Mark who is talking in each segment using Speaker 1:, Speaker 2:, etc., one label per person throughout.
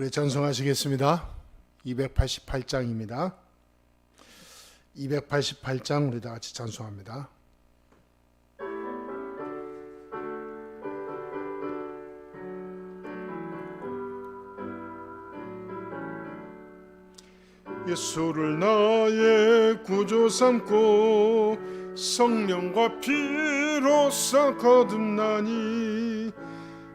Speaker 1: 우리 전송하시겠습니다. 288장입니다. 288장 우리 다 같이 찬송합니다. 예수를 나의 구주 삼고 성령과 피로써 거듭나니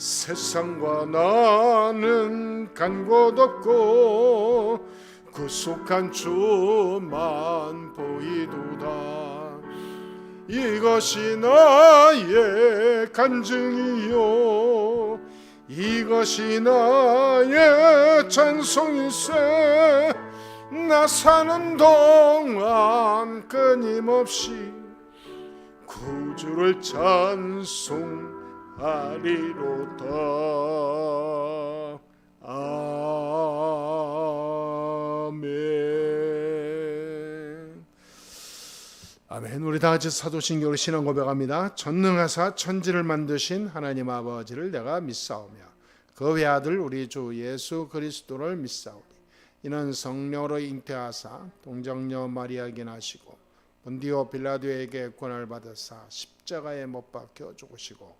Speaker 1: 세상과 나는 간 곳 없고 구속한 주만 보이도다. 이것이 나의 간증이요. 이것이 나의 찬송일세. 나 사는 동안 끊임없이 구주를 찬송 하리로다. 아멘. 우리 다 같이 사도신경으로 신앙 고백합니다. 전능하사 천지를 만드신 하나님 아버지를 내가 믿사오며 그 외아들 우리 주 예수 그리스도를 믿사오니 이는 성령으로 잉태하사 동정녀 마리아에게 나시고 본디오 빌라도에게 권을 받으사 십자가에 못 박혀 죽으시고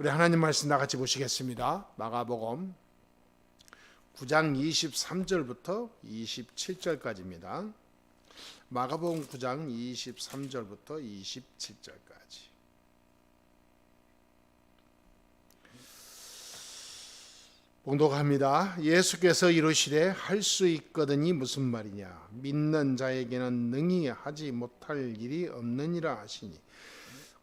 Speaker 1: 우리 하나님 말씀 다 같이 보시겠습니다. 마가복음 9장 23절부터 27절까지입니다. 마가복음 9장 23절부터 27절까지. 봉독합니다. 예수께서 이르시되 할 수 있거든이 무슨 말이냐 믿는 자에게는 능히 하지 못할 일이 없느니라 하시니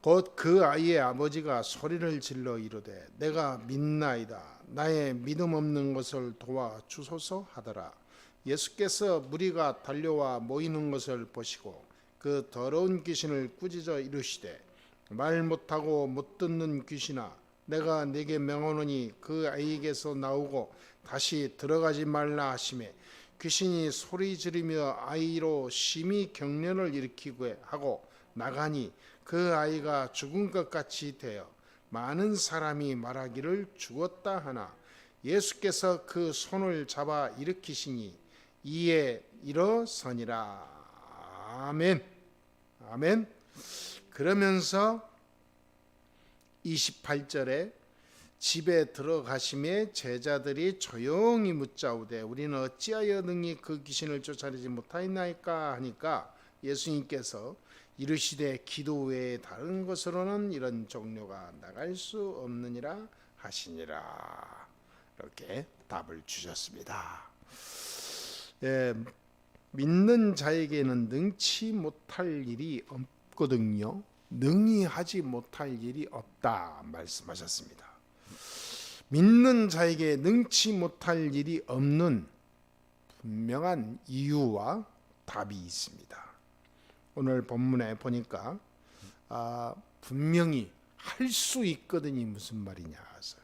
Speaker 1: 곧 그 아이의 아버지가 소리를 질러 이르되 내가 믿나이다. 나의 믿음 없는 것을 도와 주소서 하더라. 예수께서 무리가 달려와 모이는 것을 보시고 그 더러운 귀신을 꾸짖어 이르시되 말 못하고 못 듣는 귀신아 내가 네게 명하노니 그 아이에게서 나오고 다시 들어가지 말라 하심에 귀신이 소리 지르며 아이로 심히 경련을 일으키고 하고 나가니 그 아이가 죽은 것 같이 되어 많은 사람이 말하기를 죽었다 하나 예수께서 그 손을 잡아 일으키시니 이에 일어서니라. 아멘. 아멘. 그러면서 28절에 집에 들어가심에 제자들이 조용히 묻자오되 우리는 어찌하여 능히 그 귀신을 쫓아내지 못하였나이까 하니까 예수님께서 이르시되 기도 외에 다른 것으로는 이런 종료가 나갈 수 없느니라 하시니라 이렇게 답을 주셨습니다. 예, 믿는 자에게는 능치 못할 일이 없거든요. 능히 하지 못할 일이 없다 말씀하셨습니다. 믿는 자에게 능치 못할 일이 없는 분명한 이유와 답이 있습니다. 오늘 본문에 보니까 아, 분명히 할 수 있거든이 무슨 말이냐 해서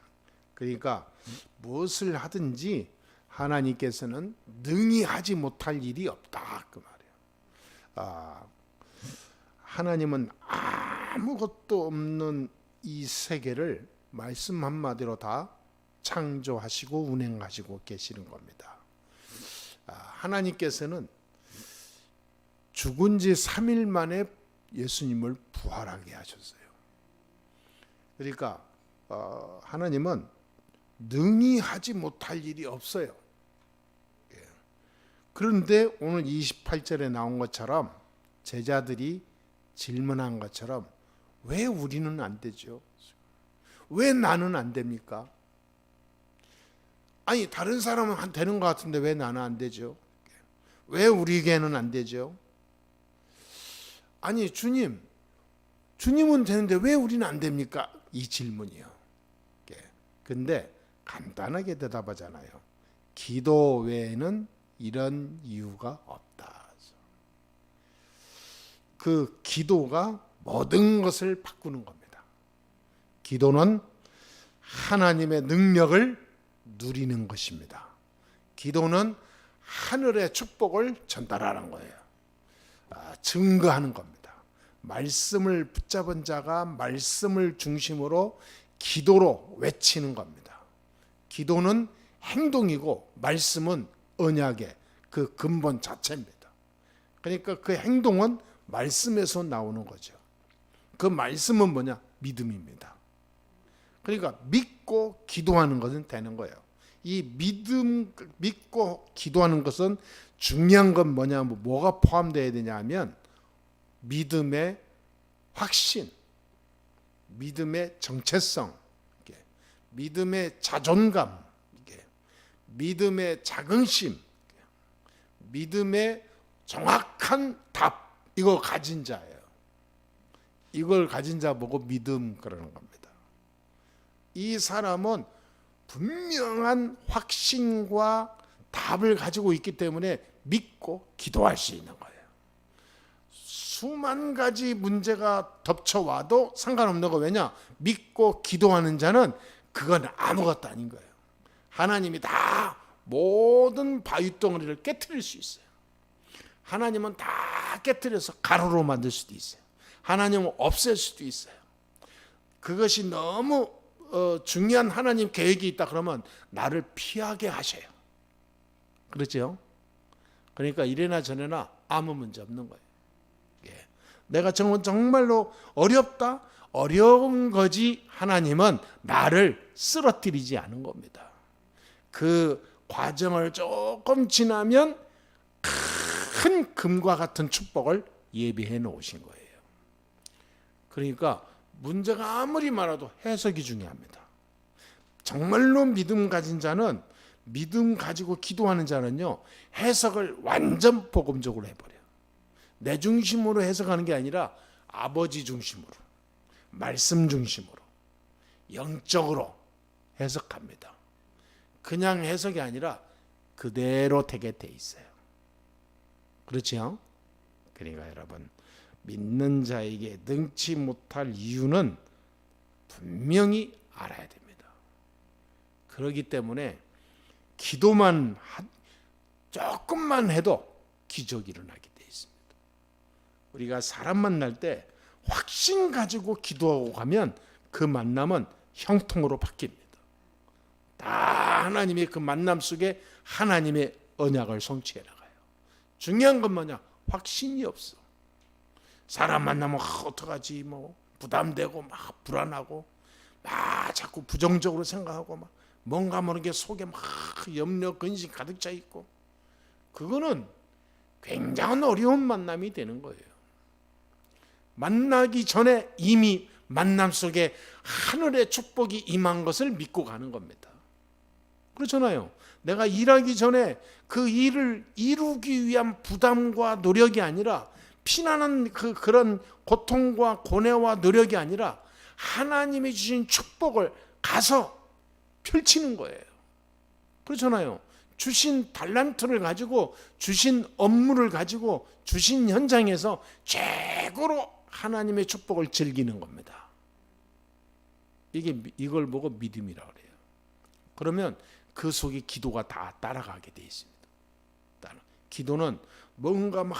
Speaker 1: 그러니까 무엇을 하든지 하나님께서는 능히 하지 못할 일이 없다 그 말이에요. 아, 하나님은 아무것도 없는 이 세계를 말씀 한마디로 다 창조하시고 운행하시고 계시는 겁니다. 아, 하나님께서는 죽은 지 3일 만에 예수님을 부활하게 하셨어요. 그러니까 어, 하나님은 능히 하지 못할 일이 없어요. 예. 그런데 오늘 28절에 나온 것처럼 제자들이 질문한 것처럼 왜 우리는 안 되죠? 왜 나는 안 됩니까? 아니 다른 사람은 한- 되는 것 같은데 왜 나는 안 되죠? 왜 우리에게는 안 되죠? 아니 주님, 주님은 되는데 왜 우리는 안 됩니까? 이 질문이요. 예. 근데 간단하게 대답하잖아요. 기도 외에는 이런 이유가 없다. 그 기도가 모든 것을 바꾸는 겁니다. 기도는 하나님의 능력을 누리는 것입니다. 기도는 하늘의 축복을 전달하는 거예요. 아, 증거하는 겁니다. 말씀을 붙잡은 자가 말씀을 중심으로 기도로 외치는 겁니다. 기도는 행동이고 말씀은 언약의 그 근본 자체입니다. 그러니까 그 행동은 말씀에서 나오는 거죠. 그 말씀은 뭐냐? 믿음입니다. 그러니까 믿고 기도하는 것은 되는 거예요. 이 믿음 믿고 기도하는 것은 중요한 건 뭐냐? 뭐 뭐가 포함되어야 되냐 하면 믿음의 확신, 믿음의 정체성, 믿음의 자존감, 믿음의 자긍심, 믿음의 정확한 답 이거 가진 자예요. 이걸 가진 자 보고 믿음 그러는 겁니다. 이 사람은 분명한 확신과 답을 가지고 있기 때문에 믿고 기도할 수 있는 거예요. 수만 가지 문제가 덮쳐와도 상관없는 거 왜냐? 믿고 기도하는 자는 그건 아무것도 아닌 거예요. 하나님이 다 모든 바위 덩어리를 깨뜨릴 수 있어요. 하나님은 다 깨뜨려서 가루로 만들 수도 있어요. 하나님은 없앨 수도 있어요. 그것이 너무 어, 중요한 하나님 계획이 있다 그러면 나를 피하게 하셔요. 그렇죠? 그러니까 이래나 저래나 아무 문제 없는 거예요. 예. 내가 정말 정말로 어렵다 어려운 거지 하나님은 나를 쓰러뜨리지 않은 겁니다. 그 과정을 조금 지나면 큰 금과 같은 축복을 예비해 놓으신 거예요. 그러니까 문제가 아무리 많아도 해석이 중요합니다. 정말로 믿음 가진 자는 믿음 가지고 기도하는 자는요 해석을 완전 복음적으로 해버려요. 내 중심으로 해석하는 게 아니라 아버지 중심으로, 말씀 중심으로, 영적으로 해석합니다. 그냥 해석이 아니라 그대로 되게 돼 있어요. 그렇지요? 그러니까 여러분 믿는 자에게 능치 못할 이유는 분명히 알아야 됩니다. 그렇기 때문에 기도만 한, 조금만 해도 기적이 일어나게 돼 있습니다. 우리가 사람 만날 때 확신 가지고 기도하고 가면 그 만남은 형통으로 바뀝니다. 다 하나님의 그 만남 속에 하나님의 언약을 성취해 나가요. 중요한 건 뭐냐? 확신이 없어. 사람 만나면 아, 어떡하지 뭐 부담되고 막 불안하고 막 자꾸 부정적으로 생각하고 막 뭔가 모르게 속에 막 염려 근심 가득 차 있고 그거는 굉장한 어려운 만남이 되는 거예요. 만나기 전에 이미 만남 속에 하늘의 축복이 임한 것을 믿고 가는 겁니다. 그렇잖아요. 내가 일하기 전에 그 일을 이루기 위한 부담과 노력이 아니라 피나는 그 그런 고통과 고뇌와 노력이 아니라 하나님이 주신 축복을 가서 펼치는 거예요. 그렇잖아요. 주신 달란트를 가지고 주신 업무를 가지고 주신 현장에서 최고로 하나님의 축복을 즐기는 겁니다. 이게 미- 이걸 보고 믿음이라 그래요. 그러면 그 속에 기도가 다 따라가게 돼 있습니다. 기도는 뭔가 막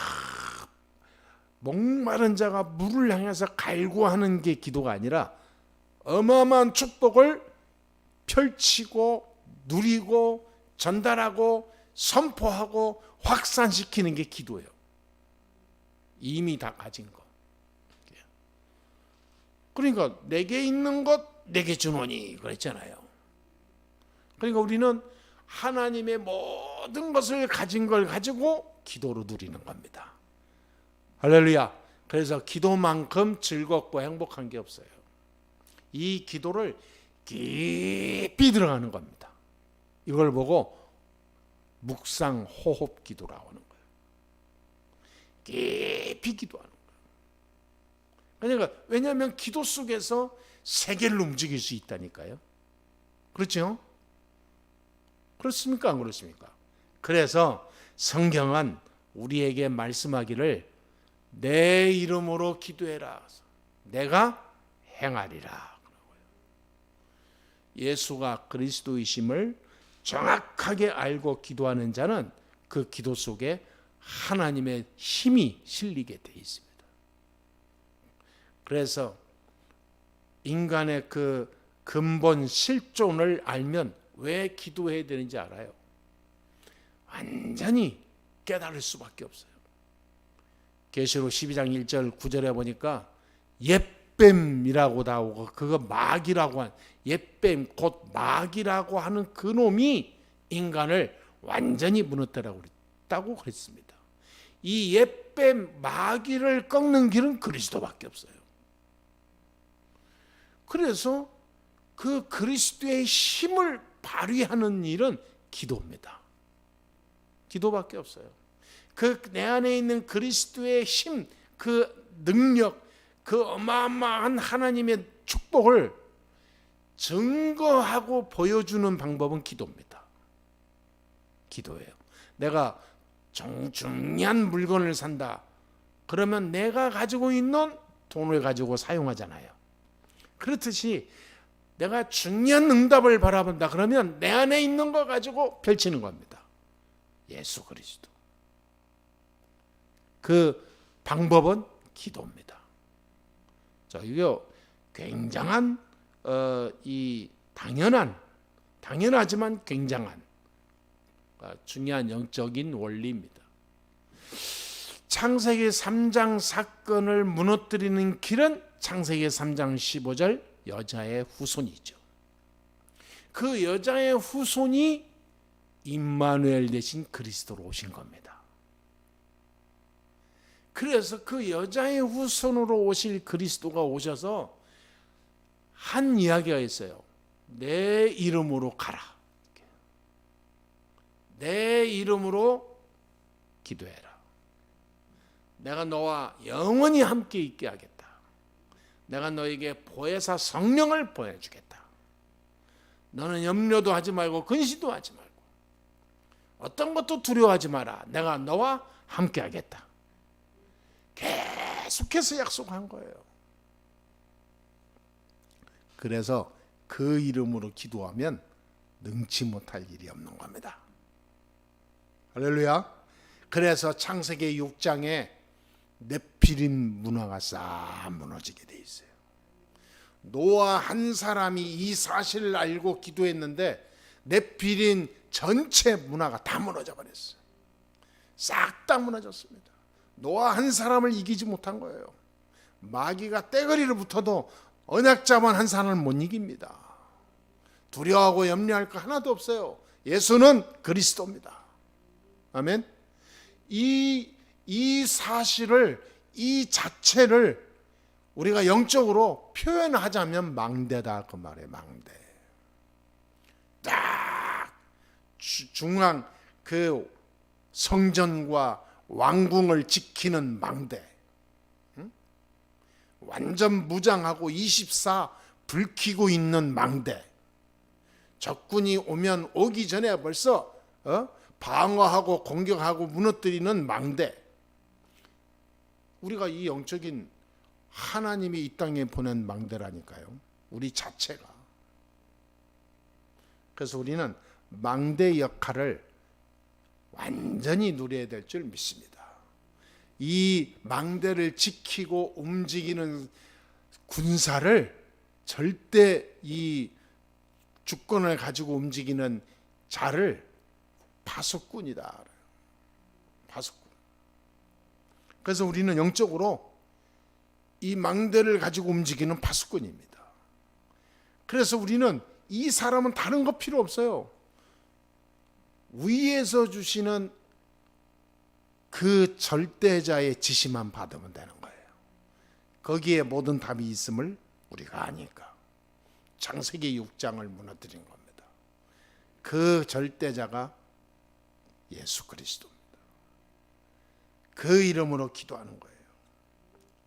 Speaker 1: 목마른 자가 물을 향해서 갈구하는 게 기도가 아니라 어마어마한 축복을 펼치고 누리고 전달하고 선포하고 확산시키는 게 기도예요. 이미 다 가진 거. 그러니까 내게 있는 것 내게 주노니 그랬잖아요. 그러니까 우리는 하나님의 모든 것을 가진 걸 가지고 기도로 누리는 겁니다. 할렐루야. 그래서 기도만큼 즐겁고 행복한 게 없어요. 이 기도를 깊이 들어가는 겁니다. 이걸 보고 묵상 호흡 기도라고 하는 거예요. 깊이 기도하는 거예요. 그러니까 왜냐하면 기도 속에서 세계를 움직일 수 있다니까요. 그렇죠? 그렇습니까? 안 그렇습니까? 그래서 성경은 우리에게 말씀하기를 내 이름으로 기도해라. 내가 행하리라. 예수가 그리스도이심을 정확하게 알고 기도하는 자는 그 기도 속에 하나님의 힘이 실리게 돼 있습니다. 그래서 인간의 그 근본 실존을 알면 왜 기도해야 되는지 알아요. 완전히 깨달을 수밖에 없어요. 계시록 12장 1절 9절에 보니까 옛뱀이라고 나오고 그거 마귀라고 한 옛뱀 곧 마귀라고 하는 그 놈이 인간을 완전히 무너뜨리라고 그랬다고 그랬습니다. 이 옛뱀 마귀를 꺾는 길은 그리스도밖에 없어요. 그래서 그 그리스도의 힘을 발휘하는 일은 기도입니다. 기도밖에 없어요. 그 내 안에 있는 그리스도의 힘, 그 능력, 그 어마어마한 하나님의 축복을 증거하고 보여주는 방법은 기도입니다. 기도예요. 내가 정, 중요한 물건을 산다. 그러면 내가 가지고 있는 돈을 가지고 사용하잖아요. 그렇듯이 내가 중요한 응답을 바라본다. 그러면 내 안에 있는 거 가지고 펼치는 겁니다. 예수 그리스도. 그 방법은 기도입니다. 자, 이거 굉장한 어, 이 당연한 당연하지만 굉장한 어, 중요한 영적인 원리입니다. 창세기 3장 사건을 무너뜨리는 길은 창세기 3장 15절 여자의 후손이죠. 그 여자의 후손이 임마누엘 대신 그리스도로 오신 겁니다. 그래서 그 여자의 후손으로 오실 그리스도가 오셔서 한 이야기가 있어요. 내 이름으로 가라. 내 이름으로 기도해라. 내가 너와 영원히 함께 있게 하겠다. 내가 너에게 보혜사 성령을 보여주겠다. 너는 염려도 하지 말고 근시도 하지 말고 어떤 것도 두려워하지 마라. 내가 너와 함께 하겠다. 계속해서 약속한 거예요. 그래서 그 이름으로 기도하면 능치 못할 일이 없는 겁니다. 할렐루야. 그래서 창세기 6장에 네피림 문화가 싹 무너지게 돼 있어요. 노아 한 사람이 이 사실을 알고 기도했는데 네피림 전체 문화가 다 무너져 버렸어요. 싹 다 무너졌습니다. 노아 한 사람을 이기지 못한 거예요. 마귀가 떼거리를 붙어도 언약자만 한 사람을 못 이깁니다. 두려워하고 염려할 거 하나도 없어요. 예수는 그리스도입니다. 아멘. 이, 이 사실을, 이 자체를 우리가 영적으로 표현하자면 망대다. 그 말이에요. 망대. 딱 주- 중앙 그 성전과 왕궁을 지키는 망대. 응? 완전 무장하고 24불 켜고 있는 망대. 적군이 오면 오기 전에 벌써 어? 방어하고 공격하고 무너뜨리는 망대. 우리가 이 영적인 하나님이 이 땅에 보낸 망대라니까요. 우리 자체가. 그래서 우리는 망대 역할을 완전히 누려야 될 줄 믿습니다. 이 망대를 지키고 움직이는 군사를 절대 이 주권을 가지고 움직이는 자를 파수꾼이다. 파수꾼. 그래서 우리는 영적으로 이 망대를 가지고 움직이는 파수꾼입니다. 그래서 우리는 이 사람은 다른 거 필요 없어요. 위에서 주시는 그 절대자의 지시만 받으면 되는 거예요. 거기에 모든 답이 있음을 우리가 아니까. 창세기 6장을 무너뜨린 겁니다. 그 절대자가 예수 그리스도입니다. 그 이름으로 기도하는 거예요.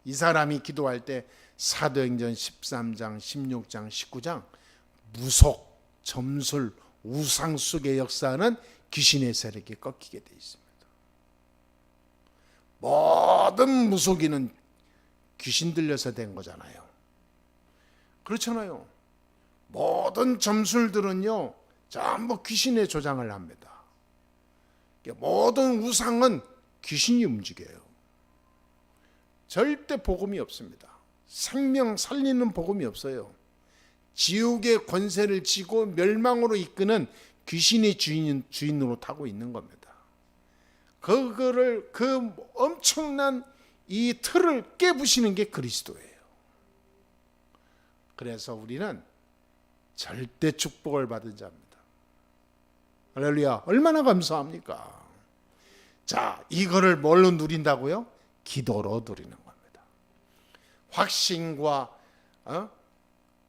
Speaker 1: 이 사람이 기도할 때 사도행전 13장, 16장, 19장 무속, 점술, 우상 속의 역사는 귀신의 세력이 꺾이게 돼 있습니다. 모든 무속인은 귀신 들려서 된 거잖아요. 그렇잖아요. 모든 점술들은요, 전부 귀신의 조장을 합니다. 모든 우상은 귀신이 움직여요. 절대 복음이 없습니다. 생명 살리는 복음이 없어요. 지옥의 권세를 쥐고 멸망으로 이끄는 귀신의 주인, 주인으로 타고 있는 겁니다. 그거를 그 엄청난 이 틀을 깨부시는 게 그리스도예요. 그래서 우리는 절대 축복을 받은 자입니다. 할렐루야. 얼마나 감사합니까? 자, 이거를 뭘로 누린다고요? 기도로 누리는 겁니다. 확신과 어?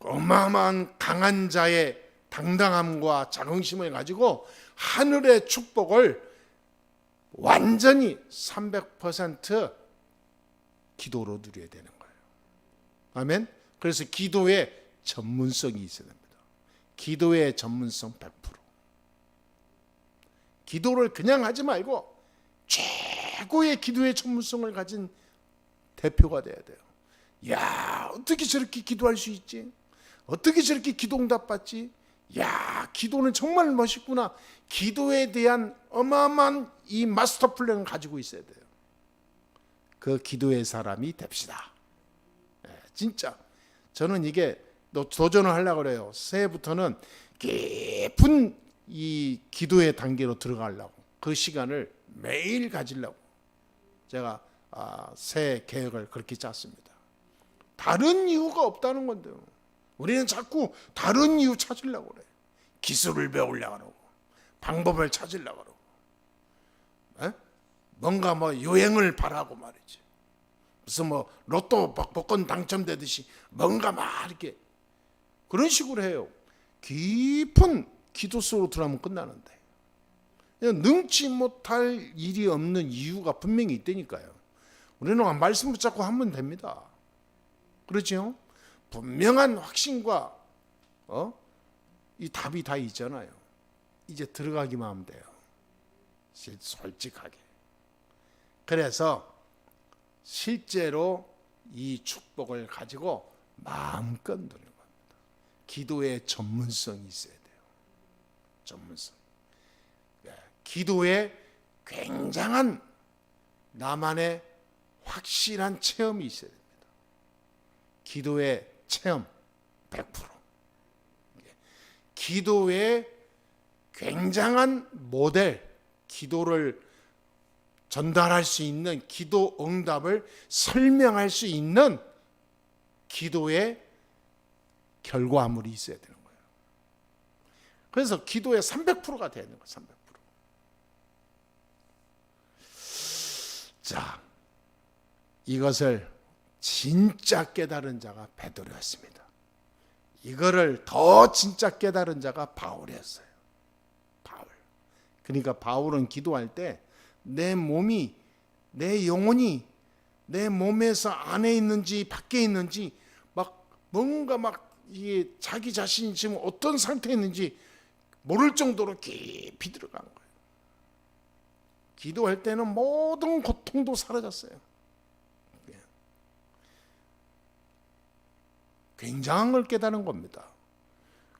Speaker 1: 어마어마한 강한 자의 당당함과 자긍심을 가지고 하늘의 축복을 완전히 300% 기도로 누려야 되는 거예요. 아멘. 그래서 기도에 전문성이 있어야 됩니다. 기도의 전문성 100%. 기도를 그냥 하지 말고 최고의 기도의 전문성을 가진 대표가 돼야 돼요. 야, 어떻게 저렇게 기도할 수 있지? 어떻게 저렇게 기도응답 받지? 야, 기도는 정말 멋있구나. 기도에 대한 어마어마한 이 마스터 플랜을 가지고 있어야 돼요. 그 기도의 사람이 됩시다. 예, 진짜 저는 이게 도전을 하려고 그래요. 새해부터는 깊은 이 기도의 단계로 들어가려고 그 시간을 매일 가지려고 제가 아, 새 계획을 그렇게 짰습니다. 다른 이유가 없다는 건데요. 우리는 자꾸 다른 이유 찾으려고 그래. 기술을 배우려고 그러고 방법을 찾으려고 그러고 에? 뭔가 뭐 유행을 바라고 말이지. 무슨 뭐 로또 복권 당첨되듯이 뭔가 막 이렇게 그런 식으로 해요. 깊은 기도 속으로 들어가면 끝나는데 능치 못할 일이 없는 이유가 분명히 있다니까요. 우리는 말씀 붙잡고 하면 됩니다. 그렇죠? 분명한 확신과 어? 이 답이 다 있잖아요. 이제 들어가기만 하면 돼요. 솔직하게. 그래서 실제로 이 축복을 가지고 마음껏 누리는 겁니다. 기도의 전문성이 있어야 돼요. 전문성. 예, 기도에 굉장한 나만의 확실한 체험이 있어야 됩니다. 기도의 체험 100%. 기도의 굉장한 모델, 기도를 전달할 수 있는 기도 응답을 설명할 수 있는 기도의 결과물이 있어야 되는 거예요. 그래서 기도의 300%가 되는 거예요. 300%. 자, 이것을 진짜 깨달은 자가 베드로였습니다. 이거를 더 진짜 깨달은 자가 바울이었어요. 바울. 그러니까 바울은 기도할 때 내 몸이 내 영혼이 내 몸에서 안에 있는지 밖에 있는지 막 뭔가 막 이게 자기 자신이 지금 어떤 상태에 있는지 모를 정도로 깊이 들어간 거예요. 기도할 때는 모든 고통도 사라졌어요. 예. 굉장한 걸 깨달은 겁니다.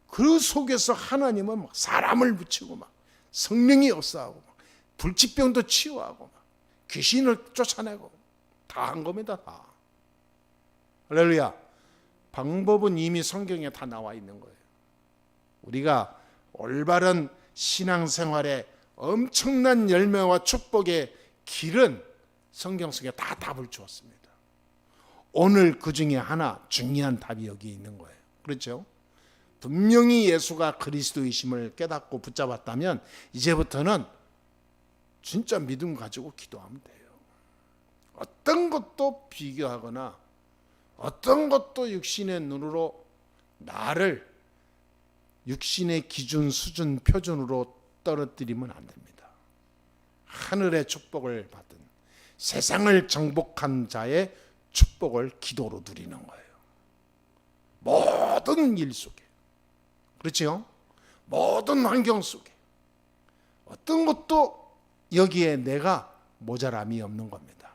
Speaker 1: 그 속에서 하나님은 막 사람을 붙이고 막 성령이 역사하고 막 불치병도 치유하고 막 귀신을 쫓아내고 다 한 겁니다. 다. 할렐루야. 방법은 이미 성경에 다 나와 있는 거예요. 우리가 올바른 신앙생활의 엄청난 열매와 축복의 길은 성경 속에 다 답을 주었습니다. 오늘 그 중에 하나 중요한 답이 여기 있는 거예요. 그렇죠? 분명히 예수가 그리스도이심을 깨닫고 붙잡았다면 이제부터는 진짜 믿음 가지고 기도하면 돼요. 어떤 것도 비교하거나 어떤 것도 육신의 눈으로 나를 육신의 기준, 수준, 표준으로 떨어뜨리면 안 됩니다. 하늘의 축복을 받은 세상을 정복한 자의 축복을 기도로 누리는 거예요. 모든 일 속에. 그렇죠? 모든 환경 속에. 어떤 것도 여기에 내가 모자람이 없는 겁니다.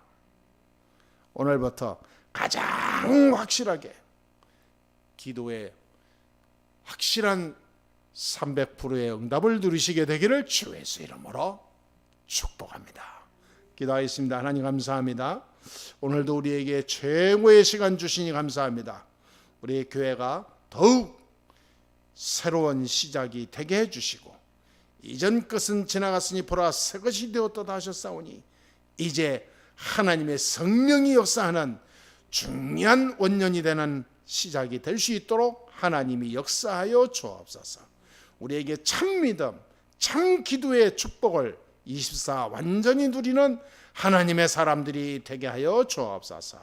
Speaker 1: 오늘부터 가장 확실하게 기도에 확실한 300%의 응답을 누리시게 되기를 주 예수 이름으로 축복합니다. 기도하겠습니다. 하나님 감사합니다. 오늘도 우리에게 최고의 시간 주시니 감사합니다. 우리 교회가 더욱 새로운 시작이 되게 해 주시고 이전 것은 지나갔으니 보라 새 것이 되었다 하셨사오니 이제 하나님의 성령이 역사하는 중요한 원년이 되는 시작이 될 수 있도록 하나님이 역사하여 주옵소서. 우리에게 참 믿음, 참 기도의 축복을 24 완전히 누리는 하나님의 사람들이 되게 하여 주옵소서.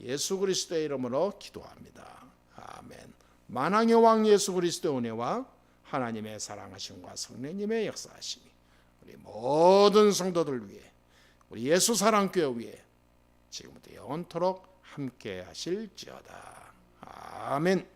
Speaker 1: 예수 그리스도의 이름으로 기도합니다. 아멘. 만왕의 왕 예수 그리스도의 은혜와 하나님의 사랑하심과 성령님의 역사하심이 우리 모든 성도들 위해 우리 예수 사랑교회 위해 지금부터 영원토록 함께 하실지어다. 아멘.